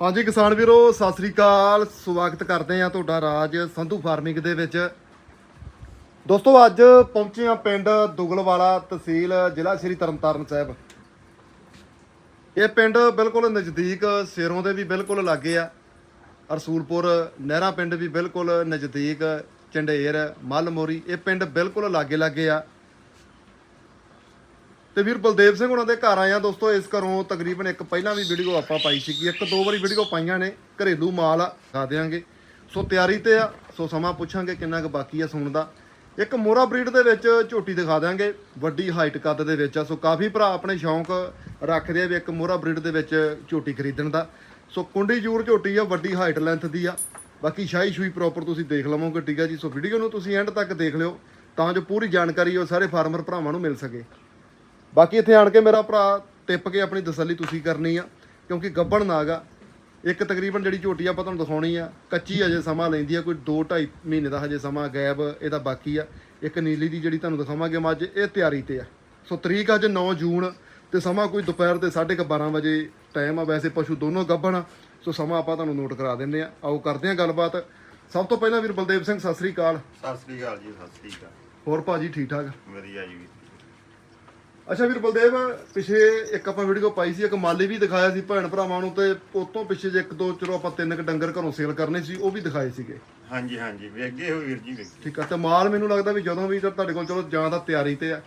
ਹਾਂਜੀ ਕਿਸਾਨ ਵੀਰੋ, ਸਤਿ ਸ੍ਰੀ ਅਕਾਲ। ਸਵਾਗਤ ਕਰਦੇ ਆ ਤੁਹਾਡਾ ਰਾਜ ਸੰਧੂ ਫਾਰਮਿੰਗ ਦੇ ਵਿੱਚ। ਦੋਸਤੋ, ਅੱਜ ਪਹੁੰਚੇ ਆ ਪਿੰਡ ਦੁਗਲਵਾਲਾ ਤਹਿਸੀਲ, ਜ਼ਿਲ੍ਹਾ ਸ਼੍ਰੀ ਤਰਨਤਾਰਨ ਸਾਹਿਬ। ਇਹ ਪਿੰਡ ਬਿਲਕੁਲ ਨਜ਼ਦੀਕ, ਸ਼ੇਰੋਂ ਦੇ ਵੀ ਬਿਲਕੁਲ ਲਾਗੇ ਆ। ਰਸੂਲਪੁਰ ਨਹਿਰਾ ਪਿੰਡ ਵੀ ਬਿਲਕੁਲ ਨਜ਼ਦੀਕ, ਚੰਡੇਰ ਮੱਲਮੋਰੀ ਇਹ ਪਿੰਡ ਬਿਲਕੁਲ ਲਾਗੇ ਲਾਗੇ ਆ। ਤੇ ਵੀਰ ਬਲਦੇਵ ਸਿੰਘ ਉਹਨਾਂ ਦੇ ਘਰ ਆਇਆ ਦੋਸਤੋ, ਇਸ ਘਰੋਂ ਤਕਰੀਬਨ ਇੱਕ ਪਹਿਲਾਂ ਵੀ ਵੀਡੀਓ ਆਪਾਂ ਪਾਈ ਸੀਗੀ। ਇੱਕ ਦੋ ਵਾਰੀ ਵੀਡੀਓ ਪਾਈਆਂ ਨੇ, ਘਰੇਲੂ ਮਾਲ ਆ ਖਾ ਦਿਆਂਗੇ। ਸੋ ਤਿਆਰੀ ਤੇ ਆ, ਸੋ ਸਮਾਂ ਪੁੱਛਾਂਗੇ ਕਿੰਨਾ ਕੁ ਬਾਕੀ ਆ ਸੁਣਨ ਦਾ। ਇੱਕ ਮੋਰਾ ਬਰੀਡ ਦੇ ਵਿੱਚ ਝੋਟੀ ਦਿਖਾ ਦਿਆਂਗੇ, ਵੱਡੀ ਹਾਈਟ ਕੱਦ ਦੇ ਵਿੱਚ ਆ। ਸੋ ਕਾਫੀ ਭਰਾ ਆਪਣੇ ਸ਼ੌਂਕ ਰੱਖਦੇ ਆ ਵੀ ਇੱਕ ਮੋਰਾ ਬਰੀਡ ਦੇ ਵਿੱਚ ਝੋਟੀ ਖਰੀਦਣ ਦਾ। ਸੋ ਕੁੰਡੀ ਜੂਰ ਝੋਟੀ ਆ, ਵੱਡੀ ਹਾਈਟ ਲੈਂਥ ਦੀ ਆ। ਬਾਕੀ ਸ਼ਾਹੀ ਸ਼ੂਈ ਪ੍ਰੋਪਰ ਤੁਸੀਂ ਦੇਖ ਲਵੋਗੇ, ਠੀਕ ਆ ਜੀ। ਸੋ ਵੀਡੀਓ ਨੂੰ ਤੁਸੀਂ ਐਂਡ ਤੱਕ ਦੇਖ ਲਿਓ, ਤਾਂ ਜੋ ਪੂਰੀ ਜਾਣਕਾਰੀ ਉਹ ਸਾਰੇ ਫਾਰਮਰ ਭਰਾਵਾਂ ਨੂੰ ਮਿਲ ਸਕੇ। ਬਾਕੀ ਇੱਥੇ ਆਣ ਕੇ ਮੇਰਾ ਭਰਾ ਟਿੱਪ ਕੇ ਆਪਣੀ ਤਸੱਲੀ ਤੁਸੀਂ ਕਰਨੀ ਆ ਕਿਉਂਕਿ ਗੱਬਣ ਨਾਗ ਇੱਕ ਤਕਰੀਬਨ ਜਿਹੜੀ ਝੋਟੀ ਆਪਾਂ ਤੁਹਾਨੂੰ ਦਿਖਾਉਣੀ ਆ ਕੱਚੀ ਅਜੇ ਸਮਾਂ ਲੈਂਦੀ ਆ ਕੋਈ 2 2.5 ਮਹੀਨੇ ਦਾ ਹਜੇ ਸਮਾਂ ਗੈਪ ਇਹਦਾ ਬਾਕੀ ਆ। ਇੱਕ ਨੀਲੀ ਦੀ ਜਿਹੜੀ ਤੁਹਾਨੂੰ ਦਿਖਾਵਾਂਗੇ ਮੱਝ ਇਹ ਤਿਆਰੀ ਤੇ ਆ। ਸੋ ਤਰੀਕ ਅੱਜ 9 ਜੂਨ ਤੇ ਸਮਾਂ ਕੋਈ ਦੁਪਹਿਰ ਦੇ 12:30 ਵਜੇ ਟਾਈਮ ਆ ਵੈਸੇ ਪਸ਼ੂ ਦੋਨੋਂ ਗੱਬਣ ਆ ਸੋ ਸਮਾਂ ਆਪਾਂ ਤੁਹਾਨੂੰ ਨੋਟ ਕਰਾ ਦਿੰਦੇ ਆ। ਆਓ ਕਰਦੇ ਆ ਗੱਲਬਾਤ। ਸਭ ਤੋਂ ਪਹਿਲਾਂ ਵੀਰ ਬਲਦੇਵ ਸਿੰਘ ਸਤਿ ਸ੍ਰੀ ਅਕਾਲ। ਸਤਿ ਸ੍ਰੀ ਅਕਾਲ ਜੀ ਸਤਿ ਸ੍ਰੀ ਅਕਾਲ। ਹੋਰ ਭਾਜੀ ਠੀਕ ਠਾਕ? ਵਧੀਆ ਜੀ ਅੱਛਾ ਵੀਰ ਬਲਦੇਵ ਪਿਛੇ ਇੱਕ ਆਪਾਂ ਵੀਡੀਓ ਪਾਈ ਸੀ ਇੱਕ ਮਾਲੀ ਵੀ ਦਿਖਾਇਆ ਸੀ ਭੈਣ ਭਰਾਵਾਂ ਨੂੰ ਤੇ ਉਤੋਂ ਪਿੱਛੇ ਜੇ ਇੱਕ ਦੋ ਚਲੋ ਆਪਾਂ ਤਿੰਨ ਕ ਡੰਗਰ ਘਰੋਂ ਸੇਲ ਕਰਨੇ ਸੀ ਉਹ ਵੀ ਦਿਖਾਏ ਸੀਗੇ। ਹਾਂਜੀ ਹਾਂਜੀ ਵੇਗੇ ਹੋ ਵੀਰ ਜੀ ਵੇਗੇ ਠੀਕ ਆ ਤੇ ਮਾਲ ਮੈਨੂੰ ਲੱਗਦਾ ਵੀ ਜਦੋਂ ਵੀ ਤਾਂ ਤੁਹਾਡੇ ਕੋਲ ਚਲੋ ਜਾਂ ਤਾਂ ਤਿਆਰੀ ਤੇ ਆ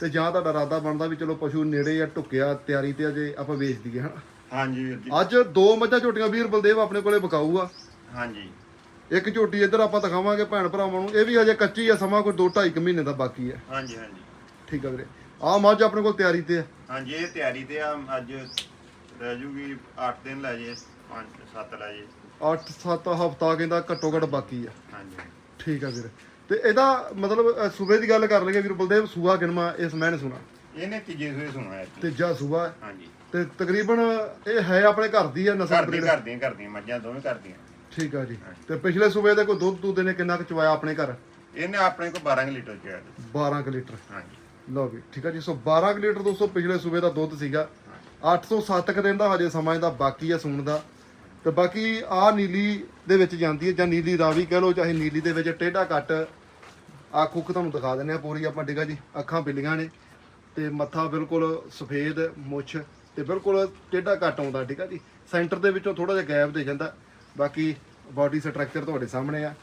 ਤੇ ਜਾਂ ਤੁਹਾਡਾ ਇਰਾਦਾ ਬਣਦਾ ਵੀ ਚਲੋ ਪਸ਼ੂ ਨੇੜੇ ਆ ਢੁੱਕਿਆ ਤਿਆਰੀ ਤੇ ਆ ਜੇ ਆਪਾਂ ਵੇਚ ਦਈਏ ਹਨਾ? ਹਾਂਜੀ ਵੀਰ ਜੀ। ਅੱਜ ਦੋ ਮੱਝਾਂ ਝੋਟੀਆਂ ਵੀਰ ਬਲਦੇਵ ਆਪਣੇ ਕੋਲੇ ਬਕਾਊ ਆ ਹਾਂਜੀ। ਇੱਕ ਝੋਟੀ ਇੱਧਰ ਆਪਾਂ ਦਿਖਾਵਾਂਗੇ ਭੈਣ ਭਰਾਵਾਂ ਨੂੰ ਇਹ ਵੀ ਹਜੇ ਕੱਚੀ ਆ ਸਮਾਂ ਕੋਈ 2 2.5 ਮਹੀਨੇ ਦਾ ਬਾਕੀ ਆ। ਹਾਂਜੀ ਹਾਂਜੀ। ਠੀਕ ਆ ਵੀਰੇ। ਆਹ ਮੱਝ ਆਪਣੇ ਕੋਲ ਤਿਆਰੀ ਤੇ ਆ। ਹਾਂਜੀ ਇਹ ਤਿਆਰੀ ਤੇ ਆ। ਅੱਜ ਰਹਿ ਜੂਗੀ 8 ਦਿਨ ਲੈ ਜੇ 5 7 ਲੈ ਜੇ। 8-7 ਹਫ਼ਤਾ ਕਹਿੰਦਾ ਘੱਟੋ ਘੱਟ ਬਾਕੀ ਆ। ਹਾਂਜੀ। ਠੀਕ ਆ ਵੀਰ। ਤੇ ਇਹਦਾ ਮਤਲਬ ਸੂਬੇ ਦੀ ਗੱਲ ਕਰ ਲਈਏ ਵੀਰ ਬਲਦੇਵ ਸੂਆ ਗਿਣਵਾ ਇਸ ਮੈਂ ਸੁਣਾ। ਇਹਨੇ ਤੀਜੇ ਸੂਏ ਸੁਣਾ ਹੈ ਤੀਜਾ ਸੂਆ। ਹਾਂਜੀ। ਤੇ ਤਕਰੀਬਨ ਇਹ ਹੈ ਆਪਣੇ ਘਰ ਦੀ ਆ ਨਸਲ ਘਰ ਦੀ ਬਰੀਡ ਕਰਦੀਆਂ ਕਰਦੀਆਂ ਮੱਝਾਂ ਦੋਵੇਂ ਕਰਦੀਆਂ ਠੀਕ ਆ ਜੀ। ਤੇ ਪਿਛਲੇ ਸੂਬੇ ਦੇ ਕੋਈ ਦੁੱਧ ਦੁੱਧ ਨੇ ਕਿੰਨਾ ਕੁ ਚਵਾਇਆ ਆਪਣੇ ਘਰ? ਇਹਨੇ ਆਪਣੇ ਕੋਲ 12 ਕੁ ਲੀਟਰ ਚ 12 ਕੁ ਲੀਟਰ। ਹਾਂਜੀ। ਲਓ ਵੀ ਠੀਕ ਆ ਜੀ। ਸੋ 12 ਕੁ ਲੀਟਰ ਦੋਸਤੋ, ਪਿਛਲੇ ਸੂਬੇ ਦਾ ਦੁੱਧ ਸੀਗਾ। 807 ਕੁ ਦਿਨ ਦਾ ਹਜੇ ਸਮਾਂ ਇਹਦਾ ਬਾਕੀ ਆ ਸੂਣ ਦਾ। ਤੇ ਬਾਕੀ ਆ ਨੀਲੀ ਦੇ ਵਿੱਚ ਜਾਂਦੀ ਹੈ, ਜਾਂ ਨੀਲੀ ਰਾਵੀ ਕਹਿ ਲਓ, ਚਾਹੇ ਨੀਲੀ ਦੇ ਵਿੱਚ ਟੇਢਾ ਕੱਟ ਆ ਕੁੱਕ ਤੁਹਾਨੂੰ ਦਿਖਾ ਦਿੰਦੇ ਆ ਪੂਰੀ ਆਪਾਂ ਡਿਗਾ ਜੀ। ਅੱਖਾਂ ਬਿੱਲੀਆਂ ਨੇ। ਤੇ ਮੱਥਾ ਬਿਲਕੁਲ ਸਫੇਦ, ਮੁੱਛ, ਤੇ ਬਿਲਕੁਲ ਟੇਢਾ ਕੱਟ ਆਉਂਦਾ, ਠੀਕ ਆ ਜੀ। ਸੈਂਟਰ ਦੇ ਵਿੱਚੋਂ ਥੋੜਾ ਜਿਹਾ ਗੈਪ ਦੇ ਜਾਂਦਾ। ਬਾਕੀ ਬਾਡੀ ਸਟਰਕਚਰ ਤੁਹਾਡੇ ਸਾਹਮਣੇ ਆ।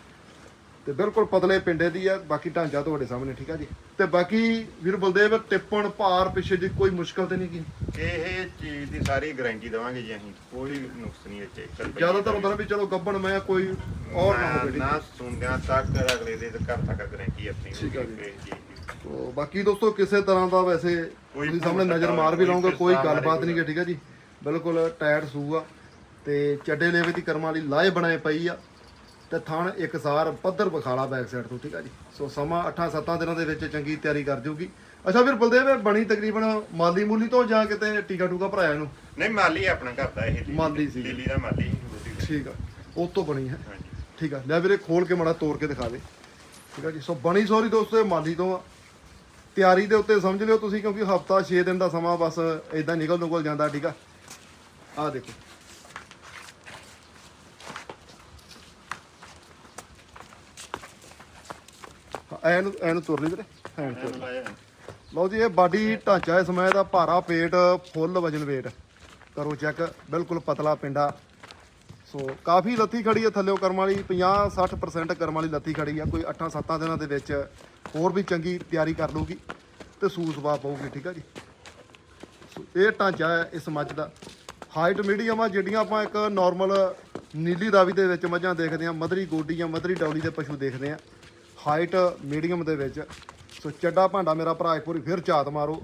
ਤੇ ਬਿਲਕੁਲ ਪਤਲੇ ਪਿੰਡੇ ਦੀ ਆ ਬਾਕੀ ਢਾਂਚਾ ਤੁਹਾਡੇ ਸਾਹਮਣੇ ਠੀਕ ਆ ਜੀ? ਤੇ ਬਾਕੀ ਵੀਰ ਬਲਦੇਵ ਟਿੱਪਣ ਭਾਰ ਪਿੱਛੇ ਦੀ ਕੋਈ ਮੁਸ਼ਕਲ ਤੇ ਨਹੀਂ ਕੀ? ਇਹ ਚੀਜ਼ ਦੀ ਸਾਰੀ ਗਾਰੰਟੀ ਦਵਾਂਗੇ ਜੀ ਅਸੀਂ ਕੋਈ ਨੁਕਸ ਨਹੀਂ ਇੱਥੇ ਜ਼ਿਆਦਾਤਰ ਹੁੰਦਾ ਨਾ ਵੀ ਚਲੋ ਗੱਬਣ ਮੈਂ ਕੋਈ ਔਰ ਨਾ ਹੋਵੇ। ਨਾ ਸੁਣਦਿਆਂ ਤੱਕ ਅਗਲੇ ਦੇ ਘਰ ਤੱਕ ਗਾਰੰਟੀ ਆਪਣੀ ਠੀਕ ਆ ਜੀ। ਜੀ ਤੋ ਬਾਕੀ ਦੋਸਤੋ ਕਿਸੇ ਤਰ੍ਹਾਂ ਦਾ ਵੈਸੇ ਤੁਸੀਂ ਸਾਹਮਣੇ ਨਜ਼ਰ ਮਾਰ ਵੀ ਲਓਗੇ ਕੋਈ ਗੱਲਬਾਤ ਨਹੀਂ ਹੈ ਠੀਕ ਆ ਜੀ? ਬਿਲਕੁਲ ਟਾਇਰ ਸੂ ਆ ਤੇ ਚੱਡੇ ਲੇਵੇ ਦੀ ਕਰਮਾਂ ਵਾਲੀ ਲਾਏ ਬਣਾਏ ਪਈ ਆ। ਤੇ ਥਣ ਇੱਕਸਾਰ ਪੱਧਰ ਬਖਾਲਾ ਬੈਕ ਸਾਈਡ ਤੋਂ ਠੀਕ ਆ ਜੀ। ਸੋ ਸਮਾਂ 8-7 ਦਿਨਾਂ ਦੇ ਵਿੱਚ ਚੰਗੀ ਤਿਆਰੀ ਕਰ ਜੂਗੀ ਅੱਛਾ ਵੀਰ ਬਲਦੇਵ ਇਹ ਬਣੀ ਤਕਰੀਬਨ ਮਾਲੀ ਮੂਲੀ ਤੋਂ ਜਾਂ ਕਿਤੇ ਟੀਕਾ ਟੂਕਾ ਭਰਾਇਆ ਇਹਨੂੰ? ਨਹੀਂ ਮਾਲੀ ਆਪਣਾ ਘਰ ਦਾ ਇਹ ਮਾਲੀ ਸੀ। ਦਿੱਲੀ ਦਾ ਮਾਲੀ ਠੀਕ ਆ ਉਹ ਤੋਂ ਬਣੀ ਹੈ। ਹਾਂਜੀ। ਠੀਕ ਆ ਲੈ ਵੀਰੇ ਖੋਲ ਕੇ ਮੜਾ ਤੋੜ ਕੇ ਦਿਖਾ ਦੇ। ਠੀਕ ਆ ਜੀ ਸੋ ਬਣੀ ਸੋਰੀ ਦੋਸਤੋ ਇਹ ਮਾਲੀ ਤੋਂ ਆ। ਤਿਆਰੀ ਦੇ ਉੱਤੇ ਸਮਝ ਲਿਓ ਤੁਸੀਂ ਕਿਉਂਕਿ ਹਫਤਾ 6 ਦਿਨ ਦਾ ਸਮਾਂ ਬਸ ਇਦਾਂ ਨਿਕਲ ਨਿਕਲ ਜਾਂਦਾ ਠੀਕ ਆ। ਆ ਦੇਖੋ। ਐਨੂੰ ਐਨੂੰ ਤੁਰ ਲਈ ਵੀਰੇ ਐਨ ਤੁਰ ਐਨ ਲਓ ਜੀ, ਇਹ ਬਾਡੀ ਢਾਂਚਾ ਇਸ ਸਮੇਂ ਦਾ ਭਾਰਾ ਪੇਟ, ਫੁੱਲ ਵਜਨ ਵੇਟ ਕਰੋ ਚੈੱਕ ਬਿਲਕੁਲ ਪਤਲਾ ਪਿੰਡਾ। ਸੋ ਕਾਫੀ ਲੱਥੀ ਖੜੀ ਹੈ ਥੱਲੇੋਂ ਕਰਮ ਵਾਲੀ 50 60% ਕਰਮ ਵਾਲੀ ਲੱਥੀ ਖੜੀ ਆ, ਕੋਈ 8-7 ਦਿਨਾਂ ਦੇ ਵਿੱਚ ਹੋਰ ਵੀ ਚੰਗੀ ਤਿਆਰੀ ਕਰ ਲੂਗੀ ਤੇ ਸੂ ਸਵਾ ਪਊਗੀ, ਠੀਕ ਆ ਜੀ? ਸੋ ਇਹ ਢਾਂਚਾ ਹੈ ਇਸ ਮੱਝ ਦਾ। ਹਾਈਟ ਮੀਡੀਅਮ ਆ, ਜਿਹੜੀਆਂ ਆਪਾਂ ਇੱਕ ਨਾਰਮਲ ਨੀਲੀ ਰਾਵੀ ਦੇ ਵਿੱਚ ਮੱਝਾਂ ਦੇਖਦੇ ਆ, ਮਧਰੀ ਗੋਡੀ ਜਾਂ ਮਧਰੀ ਡੌਲੀ ਦੇ ਪਸ਼ੂ ਦੇਖਦੇ ਆ। ਹਾਈਟ ਮੀਡੀਅਮ ਦੇ ਵਿੱਚ। ਸੋ ਚੱਡਾ ਭਾਂਡਾ ਮੇਰਾ ਭਰਾ ਇੱਕ ਵਾਰੀ ਫਿਰ ਝਾਤ ਮਾਰੋ।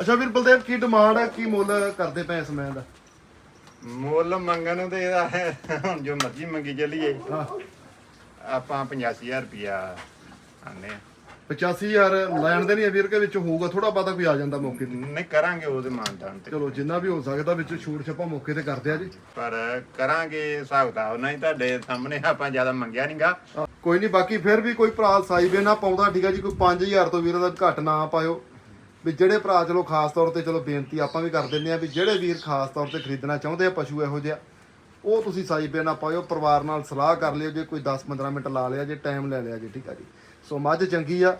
ਅੱਛਾ ਵੀਰ ਬਲਦੇਵ, ਕੀ ਡਿਮਾਂਡ ਹੈ? ਕੀ ਮੁੱਲ ਕਰਦੇ ਪਏ ਇਸ ਮੈਂ ਦਾ? ਮੁੱਲ ਮੰਗਣ ਨੂੰ ਤੇ ਇਹਦਾ ਹੈ, ਹੁਣ ਜੋ ਮਰਜ਼ੀ ਮੰਗੀ ਚੱਲੀਏ। ਹਾਂ। ਆਪਾਂ 85000 ਰੁਪਿਆ ਆਨੇ ਆ 85000 ਲੈਣ ਦੇ ਨਹੀਂ ਵੀਰ ਕੇ ਵਿੱਚ ਹੋਊਗਾ ਥੋੜਾ ਬਹੁਤਾ ਕੋਈ ਆ ਜਾਂਦਾ ਮੌਕੇ ਤੇ। ਨਹੀਂ ਕਰਾਂਗੇ ਉਹਦੇ ਮਾਨਦਾਨ ਤੇ। ਚਲੋ ਜਿੰਨਾ ਵੀ ਹੋ ਸਕਦਾ ਵਿੱਚ ਛੂਟ ਛੱਪਾ ਮੌਕੇ ਤੇ ਕਰਦੇ ਆ ਜੀ। ਪਰ ਕਰਾਂਗੇ ਹਿਸਾਬ ਕਿਤਾਬ ਨਹੀਂ ਤੁਹਾਡੇ ਸਾਹਮਣੇ ਆਪਾਂ ਜ਼ਿਆਦਾ ਮੰਗਿਆ ਨਹੀਂਗਾ ਕੋਈ ਨਹੀਂ ਬਾਕੀ ਫਿਰ ਵੀ ਕੋਈ ਭਰਾ ਸਾਈਬੇ ਨਾ ਪਾਉਂਦਾ ਠੀਕ ਆ ਜੀ ਕੋਈ 5000 ਤੋਂ ਵੀਰ ਦਾ ਘੱਟ ਨਾ ਪਾਇਓ। ਵੀ ਜਿਹੜੇ ਭਰਾ ਚਲੋ ਖਾਸ ਤੌਰ ਤੇ ਚਲੋ ਬੇਨਤੀ ਆਪਾਂ ਵੀ ਕਰ ਦਿੰਦੇ ਆ ਵੀ ਜਿਹੜੇ ਵੀਰ ਖਾਸ ਤੌਰ ਤੇ ਖਰੀਦਣਾ ਚਾਹੁੰਦੇ ਆ ਪਸ਼ੂ ਇਹੋ ਜਿਹਾ ਉਹ ਤੁਸੀਂ ਸਾਈਬੇ ਨਾ ਪਾਇਓ ਪਰਿਵਾਰ ਨਾਲ ਸਲਾਹ ਕਰ ਲਿਓ ਜੇ ਕੋਈ 10-15 ਮਿੰਟ ਲਾ ਲਿਆ ਜੇ ਟਾਈਮ ਲੈ ਲਿਆ ਜੀ ਠੀਕ ਆ ਜੀ। ਸੋ ਮੱਝ ਚੰਗੀ ਆ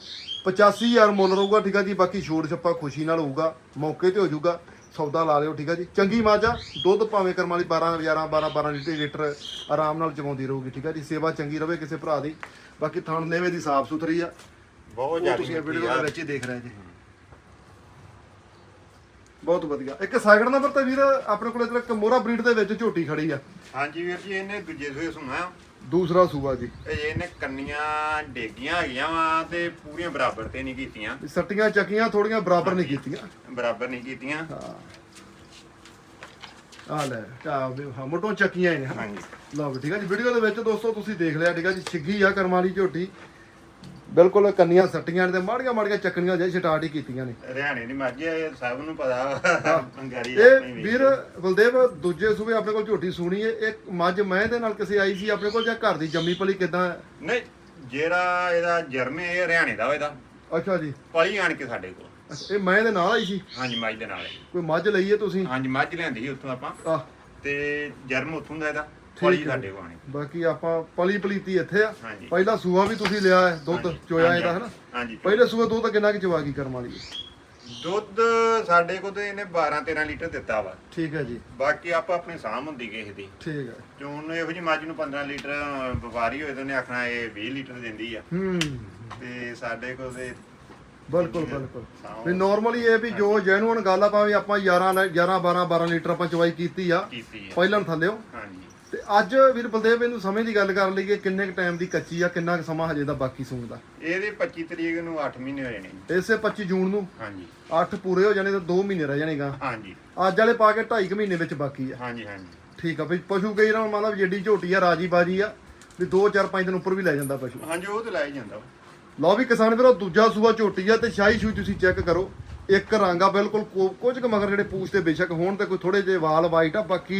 85000 ਮੁੱਲ ਰਹੂਗਾ ਠੀਕ ਆ ਜੀ ਬਾਕੀ ਛੋੜ ਛੱਪਾ ਖੁਸ਼ੀ ਨਾਲ ਹੋਊਗਾ ਮੌਕੇ ਤੇ ਹੋ ਜਾਊਗਾ ਸੌਦਾ ਲਾ ਲਿਓ ਠੀਕ ਆ ਜੀ। ਚੰਗੀ ਮੱਝ ਆ ਦੁੱਧ ਭਾਵੇਂ ਕਰਮ ਵਾਲੀ 12 11 12 12 ਲੀਟਰ ਲੀਟਰ ਆਰਾਮ ਨਾਲ ਚਵਾਉਂਦੀ ਰਹੂਗੀ ਠੀਕ ਆ ਜੀ। ਸੇਵਾ ਚੰਗੀ ਰਵੇ ਕਿਸੇ ਭਰਾ ਦੀ ਬਾਕੀ ਥਣ ਲੇਵੇ ਦੀ ਸਾਫ਼ ਸੁਥਰੀ ਆ। ਬਹੁਤ ਜ਼ਿਆਦਾ ਤੁਸੀਂ ਇਹ ਮਿੱਠੀ ਵੀਡੀਓ। ਦੇ ਵਿੱਚ ਹੀ ਦੇਖ ਰਹੇ ਜੀ। ਬਹੁਤ ਵਧੀਆ। ਇੱਕ ਸੈਕਿੰਡ ਨੰਬਰ ਤੇ ਵੀਰ ਆਪਣੇ ਕੋਲ ਇਧਰ ਇੱਕ ਮੋਰਾ ਬਰੀਡ ਦੇ ਵਿੱਚ ਝੋਟੀ ਖੜੀ ਆ। ਹਾਂਜੀ ਵੀਰ ਜੀ ਇਹਨੇ ਦੂਜੇ ਸੂਏ ਸੁਣਾ ਦੂਸਰਾ ਸੂਆ ਜੀ। ਇਹ ਇਹਨੇ ਕੰਨੀਆਂ ਡੇਗੀਆਂ ਹੈਗੀਆਂ ਵਾ ਤੇ ਪੂਰੀਆਂ ਬਰਾਬਰ ਤੇ ਨਹੀਂ ਕੀਤੀਆਂ। ਸੱਟੀਆਂ ਚੱਕੀਆਂ ਥੋੜੀਆਂ ਬਰਾਬਰ ਨਹੀਂ ਕੀਤੀਆਂ। ਬਰਾਬਰ ਨਹੀਂ ਕੀਤੀਆਂ। ਹਾਂ। ਆ ਲੈ ਆ ਵੀ ਹਾਂ ਮੋਟੋ ਚੱਕੀਆਂ ਨੇ ਹਾਂਜੀ। ਲਓ ਵੀ ਠੀਕ ਹੈ ਜੀ ਵੀਡੀਓ ਦੇ ਵਿੱਚ ਦੋਸਤੋ ਤੁਸੀਂ ਦੇਖ ਲਿਆ ਠੀਕ ਹੈ ਜੀ ਛਿੱਗੀ ਆ ਕਰਮਾਂ ਵਾਲੀ ਝੋਟੀ। ਬਿਲਕੁਲ ਕੰਨੀਆਂ ਸੱਟੀਆਂ ਨੇ ਤੇ ਮਾੜੀਆਂ ਮਾੜੀਆਂ ਚੱਕਣੀਆਂ ਜੇ ਸਟਾਰਟ ਹੀ ਕੀਤੀਆਂ ਨੇ। ਹਰਿਆਣੇ ਦੀ ਮੱਝ ਇਹ ਸਭ ਨੂੰ ਪਤਾ ਬੰਗਾਰੀ ਇਹ ਵੀਰ ਬਲਦੇਵ ਦੂਜੇ ਸੂਬੇ ਆਪਣੇ ਕੋਲ ਝੋਟੀ ਸੁਣੀ ਹੈ ਇੱਕ ਮੱਝ ਮੈਂ ਦੇ ਨਾਲ ਕਿਸੇ ਆਈ ਸੀ ਆਪਣੇ ਕੋਲ ਜਾਂ ਘਰ ਦੀ ਜੰਮੀ ਪਲੀ ਕਿਦਾਂ? ਨਹੀਂ ਜਿਹੜਾ ਇਹਦਾ ਜਰਮ ਇਹ ਹਰਿਆਣੇ ਦਾ ਇਹਦਾ। ਅੱਛਾ ਜੀ। ਪਲੀ ਆਣ ਕੇ ਸਾਡੇ ਕੋਲ। ਇਹ ਮੈਂ ਦੇ ਨਾਲ ਆਈ ਸੀ? ਹਾਂਜੀ ਮੱਝ ਦੇ ਨਾਲ। ਕੋਈ ਮੱਝ ਲਈ ਹੈ ਤੁਸੀਂ? ਹਾਂਜੀ ਮੱਝ ਲਿਆਂਦੀ ਸੀ ਉੱਥੋਂ ਆਪਾਂ। ਤੇ ਜਰਮ ਉੱਥੋਂ ਦਾ ਇਹਦਾ। ਠੀਕ ਹੈ। ਸਾਡੇ ਕੋਲ ਆਣੀ ਬਾਕੀ ਆਪਾਂ ਪਲੀ ਪਲੀਤੀ ਇੱਥੇ ਆ। ਹਾਂਜੀ। ਪਹਿਲਾ ਸੂਆ ਵੀ ਤੁਸੀਂ ਲਿਆ ਹੈ ਦੁੱਧ ਹਾਂਜੀ, ਚੋਇਆ ਹਾਂਜੀ, ਇਹਦਾ ਹਨਾ ਹਾਂਜੀ। ਪਹਿਲੇ ਸੂਆ ਦੁੱਧ ਕਿੰਨਾ ਕਿ ਚਵਾ ਗਈ ਕਰਮ ਵਾਲੀ? ਦੁੱਧ ਸਾਡੇ ਕੋਲ ਤੇ ਇਹਨੇ 12 13 ਲੀਟਰ ਦਿੱਤਾ ਵਾ। ਠੀਕ ਹੈ ਜੀ। ਬਾਕੀ ਆਪਾਂ ਆਪਣੀ ਸਾਂਭ ਹੁੰਦੀ ਕਿਸੇ ਦੀ। ਠੀਕ ਹੈ। ਚੋਣ ਇਹੋ ਜੀ ਮੱਝ ਨੂੰ 15 ਲੀਟਰ ਵਪਾਰੀ ਹੋਏ ਤਾਂ ਉਹਨੇ ਆਖਣਾ ਇਹ 20 ਲੀਟਰ ਦਿੰਦੀ ਆ। ਹੂੰ। ਤੇ ਸਾਡੇ ਕੋਲ ਤੇ ਬਿਲਕੁਲ ਬਿਲਕੁਲ। ਵੀ ਨਾਰਮਲੀ ਇਹ ਵੀ ਜੋ ਜੈਨੂਨ ਗੱਲ ਆਪਾਂ ਵੀ ਆਪਾਂ 11 ਨਾਲ 11 12 12 ਲੀਟਰ ਆਪਾਂ ਚਵਾਈ ਕੀਤੀ ਆ ਕੀਤੀ ਆ। ਪਹਿਲਾਂ ਥੱਲਿਓ ਹਾਂਜੀ। ਤੇ ਅੱਜ ਵੀਰ ਬਲਦੇਵ ਇਹਨੂੰ ਸਮੇਂ ਦੀ ਗੱਲ ਕਰ ਲਈਏ ਕਿੰਨੇ ਕੁ ਟਾਈਮ ਦੀ ਕੱਚੀ ਆ ਕਿੰਨਾ ਕੁ ਸਮਾਂ ਹਜੇ ਦਾ ਬਾਕੀ ਸੂਣ ਦਾ? ਇਹਦੇ 25 ਤਰੀਕ ਨੂੰ 8 ਮਹੀਨੇ ਹੋਏ ਨੇ ਇਸੇ 25 ਜੂਨ ਨੂੰ? ਹਾਂਜੀ। 8 ਪੂਰੇ ਹੋ ਜਾਣੇ ਤੇ 2 ਮਹੀਨੇ ਰਹਿ ਜਾਣੇਗਾ। ਹਾਂਜੀ। ਅੱਜ ਵਾਲੇ ਪਾ ਕੇ 2.5 ਮਹੀਨੇ ਵਿੱਚ ਬਾਕੀ ਆ। ਹਾਂਜੀ ਹਾਂਜੀ। ਠੀਕ ਆ ਵੀ ਪਸ਼ੂ ਕਈ ਨਾ ਮਤਲਬ ਜਿੱਡੀ ਝੋਟੀ ਆ ਰਾਜੀ ਬਾਜੀ ਆ ਵੀ 2 4 5 ਦਿਨ ਉੱਪਰ ਵੀ ਲੈ ਜਾਂਦਾ ਪਸ਼ੂ। ਹਾਂਜੀ ਉਹ ਤੇ ਲੈ ਜਾਂਦਾ। ਲਓ ਵੀ ਕਿਸਾਨ ਵੀਰੋ ਦੂਜਾ ਸੂਆ ਝੋਟੀ ਆ ਤੇ ਸ਼ਾਹੀ ਸ਼ੂ ਤੁਸੀਂ ਚੈੱਕ ਕਰੋ। ਇੱਕ ਰੰਗ ਆ ਬਿਲਕੁਲ ਕੁਝ ਕੁ ਮਗਰ ਜਿਹੜੇ ਪੂਛ ਤੇ ਬੇਸ਼ੱਕ ਹੋਣ ਤੇ ਕੋਈ ਥੋੜੇ ਜਿਹੇ ਵਾਲ ਵਾਈਟ ਆ ਬਾਕੀ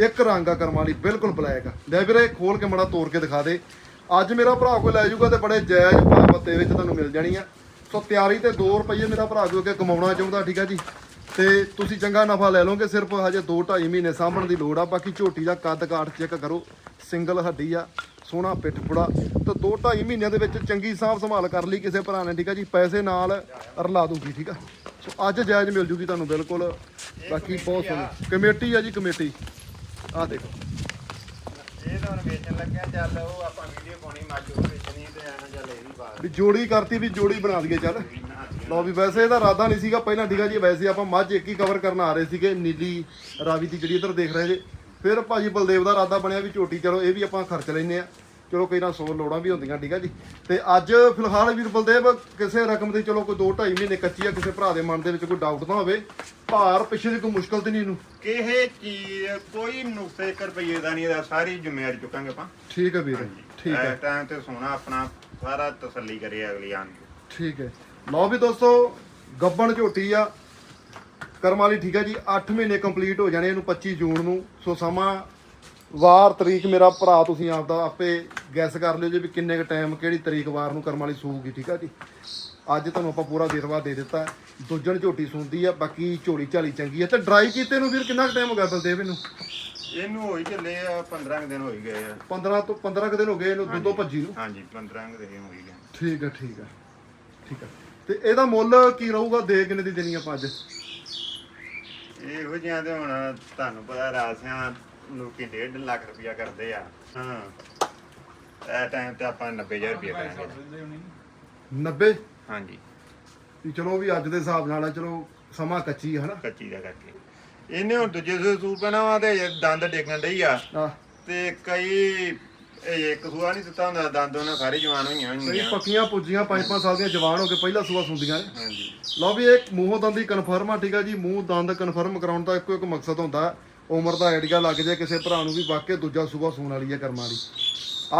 ਇੱਕ ਰੰਗ ਆ ਕਰਮਾਂ ਵਾਲੀ ਬਿਲਕੁਲ ਬਲੈਕ ਆ। ਲੈ ਵੀਰੇ, ਖੋਲ ਕੇ ਮੜਾ ਤੋੜ ਕੇ ਦਿਖਾ ਦੇ। ਅੱਜ ਮੇਰਾ ਭਰਾ ਕੋਈ ਲੈ ਜਾਊਗਾ ਤੇ ਬੜੇ ਜਾਇਜ਼ ਭਾਅ ਪੱਤੇ ਵਿੱਚ ਤੁਹਾਨੂੰ ਮਿਲ ਜਾਣੀ ਆ। ਸੋ ਤਿਆਰੀ ਤੇ 2 ਰੁਪਏ ਮੇਰਾ ਭਰਾ ਜੋ ਅੱਗੇ ਕਮਾਉਣਾ ਚਾਹੁੰਦਾ, ਠੀਕ ਆ ਜੀ? ਤੇ ਤੁਸੀਂ ਚੰਗਾ ਨਫਾ ਲੈ ਲਓਗੇ, ਸਿਰਫ ਹਜੇ 2 2.5 ਮਹੀਨੇ ਸਾਂਭਣ ਦੀ ਲੋੜ ਆ। ਬਾਕੀ ਝੋਟੀ ਦਾ ਕੱਦ ਕਾਠ ਚੈੱਕ ਕਰੋ ਸਿੰਗਲ ਹੱਡੀ ਆ, ਸੋਹਣਾ ਪਿੱਠ ਪੁੜਾ। ਤੇ 2 2.5 ਮਹੀਨਿਆਂ ਦੇ ਵਿੱਚ ਚੰਗੀ ਸਾਂਭ ਸੰਭਾਲ ਕਰ ਲਈ ਕਿਸੇ ਭਰਾ ਨੇ, ਠੀਕ ਆ ਜੀ? ਪੈਸੇ ਨਾਲ ਰਲਾ ਦੂਗੀ, ਠੀਕ ਆ? ਸੋ ਅੱਜ ਜਾਇਜ਼ ਮਿਲ ਜੂਗੀ ਤੁਹਾਨੂੰ ਬਿਲਕੁਲ। ਬਾਕੀ ਬਹੁਤ ਸੋਹਣੀ। ਕਮੇਟੀ ਆ ਜੀ, ਕਮੇਟੀ। ਆ ਦੇਖੋ। ਇਹ ਤਾਂ ਹੁਣ ਵੇਚਣ ਲੱਗਿਆ ਚੱਲ ਉਹ ਆਪਾਂ ਵੀਡੀਓ ਪਾਉਣੀ ਉਹ ਵੇਚਣੀ ਤੇ ਐਂ ਚੱਲ ਇਹ ਵੀ ਪਾ ਵੀ ਜੋੜੀ ਕਰਤੀ ਵੀ ਜੋੜੀ ਬਣਾ ਦਈਏ ਚੱਲ। ਲਓ ਵੀ ਵੈਸੇ ਇਹਦਾ ਇਰਾਦਾ ਨਹੀਂ ਸੀਗਾ ਪਹਿਲਾਂ ਠੀਕ ਆ ਜੀ ਵੈਸੇ ਆਪਾਂ ਮੱਝ ਇੱਕ ਹੀ ਕਵਰ ਕਰਨ ਆ ਰਹੇ ਸੀਗੇ ਨੀਲੀ ਰਾਵੀ ਦੀ ਜਿਹੜੀ ਇੱਧਰ ਦੇਖ ਰਹੇ ਜੇ। ਫਿਰ ਭਾਜੀ ਬਲਦੇਵ ਦਾ ਇਰਾਦਾ ਬਣਿਆ ਵੀ ਝੋਟੀ ਚਲੋ ਇਹ ਵੀ ਆਪਾਂ ਖਰਚ ਲੈਨੇ ਆ। ਚਲੋ ਕੋਈ ਨਾ 100 ਲੋੜਾਂ ਵੀ ਹੁੰਦੀਆਂ ਠੀਕ ਆ ਜੀ। ਤੇ ਅੱਜ ਫਿਲਹਾਲ ਵੀਰ ਬਲਦੇਵ ਕਿਸੇ ਰਕਮ ਦੀ ਚਲੋ ਕੋਈ 2 2.5 ਮਹੀਨੇ ਕੱਚੀ ਆ ਕਿਸੇ ਭਰਾ ਦੇ ਮਨ ਦੇ ਵਿੱਚ ਕੋਈ ਡਾਊਟ ਨਾ ਹੋਵੇ। ਭਾਰ ਪਿੱਛੇ ਦੀ ਕੋਈ ਮੁਸ਼ਕਲ ਤੇ ਨਹੀਂ ਇਹਨੂੰ? ਕਿਹੇ ਚੀਜ਼ ਕੋਈ ਨੁਕਸੇ ਇੱਕ ਰੁਪਈਏ ਦਾ ਨਹੀਂ ਇਹਦਾ ਸਾਰੀ ਜ਼ਿੰਮੇਵਾਰੀ ਚੁੱਕਾਂਗੇ ਆਪਾਂ। ਠੀਕ ਹੈ ਵੀਰ ਠੀਕ ਹੈ ਇਸ ਟਾਈਮ ਤੇ ਸੋਨਾ ਆਪਣਾ ਸਾਰਾ ਤਸੱਲੀ ਕਰੇ ਅਗਲੀ ਆਣ ਠੀਕ ਹੈ। ਲਓ ਵੀ ਦੋਸਤੋ ਗੱਬਣ ਝੋਟੀ ਆ। ਕਰਮ ਵਾਲੀ ਠੀਕ ਹੈ ਜੀ 8 ਮਹੀਨੇ ਕੰਪਲੀਟ ਹੋ ਜਾਣੇ ਇਹਨੂੰ 25 ਜੂਨ ਨੂੰ। ਸੋ ਸਮਾਂ ਵਾਰ ਤਰੀਕ ਮੇਰਾ ਭਰਾ ਤੁਸੀਂ ਆਪਦਾ ਆਪੇ ਗੈਸ ਕਰ ਲਿਓ ਜੀ ਵੀ ਕਿੰਨੇ ਕ ਟਾਈਮ ਕਿਹੜੀ ਤਰੀਕ ਵਾਰ ਨੂੰ ਕਰਮ ਵਾਲੀ ਸੂਗੀ ਠੀਕ ਆ ਜੀ? ਅੱਜ ਤੁਹਾਨੂੰ ਆਪਾਂ ਪੂਰਾ ਦੇਰਵਾ ਦੇ ਦਿੱਤਾ ਦੂਜਣ ਝੋਟੀ ਸੁਣਦੀ ਆ ਬਾਕੀ ਝੋਲੀ ਝਾਲੀ ਚੰਗੀ ਆ। ਤੇ ਡਰਾਈ ਕੀਤੇ ਨੂੰ ਵੀਰ ਕਿੰਨਾ ਟਾਈਮ ਹੋ ਗਿਆ ਬਲਦੇਵ ਇਹਨੂੰ? ਇਹਨੂੰ ਹੋਈ ਚੱਲੇ ਆ 15 ਕੁ ਦਿਨ ਹੋਈ ਗਏ ਆ। 15 ਤੋਂ 15 ਕੁ ਦਿਨ ਹੋ ਗਏ ਇਹਨੂੰ ਦੁੱਧੋਂ ਭੱਜੀ ਨੂੰ? ਹਾਂਜੀ 15 ਕੁ ਦਿਨ ਹੋਈ ਗਏ। ਠੀਕ ਆ ਠੀਕ ਆ ਠੀਕ ਆ। ਤੇ ਇਹਦਾ ਮੁੱਲ ਕੀ ਰਹੂਗਾ? ਦੇ ਕਿੰਨੇ ਦੀ ਦੇਣੀ ਆਪਾਂ ਅੱਜ? ਇਹੋ ਜਿਹਾ ਤੇ ਹੁਣ ਤੁਹਾਨੂੰ ਪਤਾ ਰਾਸਿਆਂ ਲੋਕੀ 1.5 ਲੱਖ ਰੁਪਇਆ ਕਰਦੇ ਆ। ਹਾਂ। ਇਹ ਟਾਈਮ ਤੇ ਆਪਾਂ 90000 ਰੁਪਇਆ ਕਰਾਂਗੇ 90 ਹਾਂਜੀ। ਵੀ ਚਲੋ ਵੀ ਅੱਜ ਦੇ ਹਿਸਾਬ ਨਾਲ ਆ, ਚਲੋ ਸਮਾਂ ਕੱਚੀ ਹੈ ਹਨਾ? ਕੱਚੀ ਦਾ ਕਰਕੇ। ਇਹਨੇ ਹੁਣ ਦੂਜੇ ਸੂਏ ਸੂਪ ਪੈਣਾ ਵਾ ਤੇ ਦੰਦ ਡੇਗਣ ਡਈ ਆ। ਆ ਤੇ ਕਈ ਇਹ ਇੱਕ ਸੂਆ ਨਹੀਂ ਦਿੱਤਾ ਹੁੰਦਾ ਦੰਦ ਉਹਨਾਂ ਸਾਰੇ ਜਵਾਨ ਹੋਈਆਂ ਕਈ ਹੋਈਆਂ ਪੱਕੀਆਂ ਪੁੱਜੀਆਂ 5-5 ਸਾਲ ਦੀਆਂ ਜਵਾਨ ਹੋ ਕੇ ਪਹਿਲਾ ਸੂਆ ਸੁੰਦੀਆਂ ਨੇ। ਹਾਂਜੀ। ਲਓ ਵੀ ਇਹ ਮੂੰਹੋਂ ਦੰਦ ਦੀ ਕਨਫਰਮ ਆ ਠੀਕ ਆ ਜੀ। ਮੂੰਹ ਦੰਦ ਕਨਫਰਮ ਕਰਾਉਣ ਦਾ ਇੱਕੋ ਇੱਕ ਮਕਸਦ ਹੁੰਦਾ। ਉਮਰ ਦਾ ਆਈਡੀਆ ਲੱਗ ਜਾਏ ਕਿਸੇ ਭਰਾ ਨੂੰ ਵੀ ਵਾਕਿਆ ਦੂਜਾ ਸੂਬਾ ਸੂਣ ਵਾਲੀ ਹੈ ਕਰਮਾਂ ਦੀ।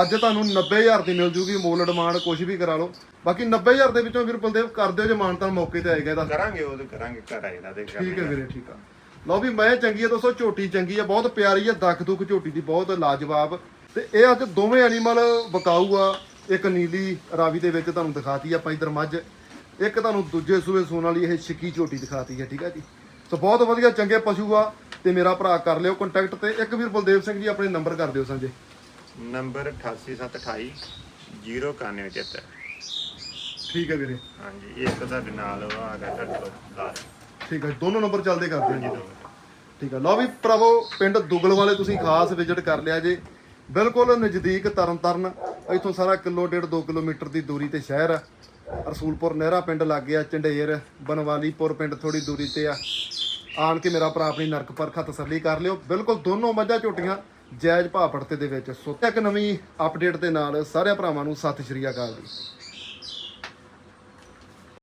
ਅੱਜ ਤੁਹਾਨੂੰ 90000 ਦੀ ਮਿਲ ਜੂਗੀ ਮੋਲ ਡਿਮਾਂਡ ਕੁਝ ਵੀ ਕਰਾ ਲਓ। ਬਾਕੀ 90000 ਦੇ ਵਿੱਚੋਂ ਵੀਰ ਬਲਦੇਵ ਕਰ ਦਿਓ ਜੇ ਮਾਨਤਾਨ ਮੌਕੇ ਤੇ ਆਏਗਾ ਇਹਦਾ। ਕਰਾਂਗੇ ਉਹ ਤੇ ਕਰਾਂਗੇ ਘਰ ਆਏ ਦਾ ਤੇ ਠੀਕ ਹੈ ਵੀਰੇ ਠੀਕ ਆ। ਲਓ ਵੀ ਮੈਂ ਚੰਗੀ ਹੈ ਦੋਸਤੋ ਝੋਟੀ ਚੰਗੀ ਹੈ ਬਹੁਤ ਪਿਆਰੀ ਹੈ ਦੱਖ ਦੁੱਖ ਝੋਟੀ ਦੀ ਬਹੁਤ ਲਾਜਵਾਬ। ਤੇ ਇਹ ਅੱਜ ਦੋਵੇਂ ਐਨੀਮਲ ਬਕਾਊ ਆ ਇੱਕ ਨੀਲੀ ਰਾਵੀ ਦੇ ਵਿੱਚ ਤੁਹਾਨੂੰ ਦਿਖਾਤੀ ਆਪਾਂ ਇਧਰ ਮੱਝ ਇੱਕ ਤੁਹਾਨੂੰ ਦੂਜੇ ਸੂਏ ਸੂਣ ਵਾਲੀ ਇਹ ਛਿੱਕੀ ਝੋਟੀ ਦਿਖਾਤੀ ਹੈ ਠੀਕ ਹੈ ਜੀ। ਸੋ ਬਹੁਤ ਵਧੀਆ ਚੰਗੇ ਪਸ਼ੂ ਆ। ਤੇ ਮੇਰਾ ਭਰਾ ਕਰ ਲਿਓ ਕੰਟੈਕਟ ਤੇ। ਇੱਕ ਵੀਰ ਬਲਦੇਵ ਸਿੰਘ ਜੀ ਆਪਣੇ ਨੰਬਰ ਕਰ ਦਿਓ ਸਾਂਝੇ ਨੰਬਰ 88728 09173 ਠੀਕ ਹੈ ਵੀਰੇ। ਹਾਂਜੀ ਇੱਕ ਤੁਹਾਡੇ ਨਾਲ ਆ ਗਿਆ ਤੁਹਾਡੇ ਕੋਲ ਠੀਕ ਹੈ ਦੋਨੋਂ ਨੰਬਰ ਚੱਲਦੇ ਕਰਦੇ ਹਾਂ ਜੀ। ਠੀਕ ਹੈ ਲਓ ਵੀ ਭਰਾਵੋ ਪਿੰਡ ਦੁਗਲ ਵਾਲੇ ਤੁਸੀਂ ਖਾਸ ਵਿਜ਼ਿਟ ਕਰ ਲਿਆ ਜੇ। ਬਿਲਕੁਲ ਨਜ਼ਦੀਕ ਤਰਨਤਾਰਨ ਇੱਥੋਂ ਸਾਰਾ ਕਿਲੋ ਡੇਢ 2 ਕਿਲੋਮੀਟਰ ਦੀ ਦੂਰੀ ਤੇ ਸ਼ਹਿਰ ਆ। ਰਸੂਲਪੁਰ ਨਹਿਰਾ ਪਿੰਡ ਲੱਗ ਗਿਆ ਚੰਡੇਰ ਬਨਵਾਲੀਪੁਰ ਪਿੰਡ ਥੋੜੀ ਦੂਰੀ ਤੇ ਆ। ਆਣ ਕੇ ਮੇਰਾ ਭਰਾ ਆਪਣੀ ਨਰਕ ਪਰਖਾ ਤਸੱਲੀ ਕਰ ਲਿਓ। ਬਿਲਕੁਲ ਦੋਨੋਂ ਮੱਝਾਂ ਝੋਟੀਆਂ ਜਾਇਜ਼ ਭਾਅ ਪੜਤੇ ਦੇ ਵਿੱਚ। ਸੋ ਇੱਕ ਨਵੀਂ ਅਪਡੇਟ ਦੇ ਨਾਲ ਸਾਰਿਆਂ ਭਰਾਵਾਂ ਨੂੰ ਸਤਿ ਸ਼੍ਰੀ ਅਕਾਲ ਜੀ।